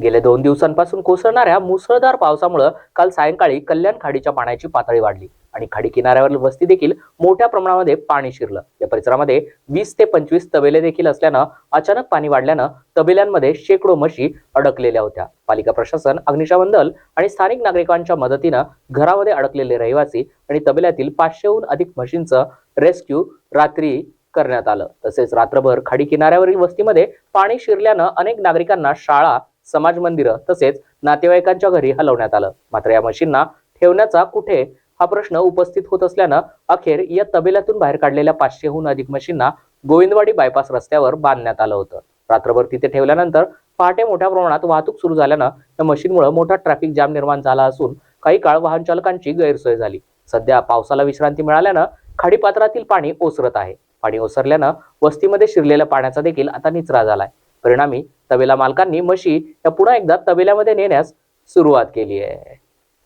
गेल्या दोन दिवसांपासून कोसळणाऱ्या मुसळधार पावसामुळे काल सायंकाळी कल्याण खाडीच्या पाण्याची पातळी वाढली आणि खाडी किनाऱ्यावरील वस्ती देखील मोठ्या प्रमाणामध्ये पाणी शिरलं. या परिसरामध्ये वीस ते पंचवीस तबेले देखील असल्यानं अचानक पाणी वाढल्यानं तबेल्यांमध्ये शेकडो म्हशी अडकलेल्या होत्या. पालिका प्रशासन अग्निशमन दल आणि स्थानिक नागरिकांच्या मदतीनं घरामध्ये अडकलेले रहिवासी आणि तबेल्यातील पाचशेहून अधिक म्हशींचं रेस्क्यू रात्री करण्यात आलं. तसेच रात्रभर खाडी किनाऱ्यावरील वस्तीमध्ये पाणी शिरल्यानं अनेक नागरिकांना शाळा समाज मंदिरं तसेच नातेवाईकांच्या घरी हलवण्यात आलं. मात्र या मशीनना ठेवण्याचा कुठे हा प्रश्न उपस्थित होत असल्यानं अखेर या तबेल्यातून बाहेर काढलेल्या पाचशेहून अधिक मशीनना गोविंदवाडी बायपास रस्त्यावर बांधण्यात आलं होतं. रात्रभर तिथे ठेवल्यानंतर पहाटे मोठ्या प्रमाणात वाहतूक सुरू झाल्यानं या मशीनमुळे मोठा ट्रॅफिक जाम निर्माण झाला असून काही काळ वाहन चालकांची गैरसोय झाली. सध्या पावसाला विश्रांती मिळाल्यानं खाडीपात्रातील पाणी ओसरत आहे. पाणी ओसरल्यानं वस्तीमध्ये शिरलेल्या पाण्याचा देखील आता निचरा झालाय. परिणामी तबेला मालकांनी म्हशी या पुन्हा एकदा तबेल्यामध्ये नेण्यास सुरुवात केली आहे.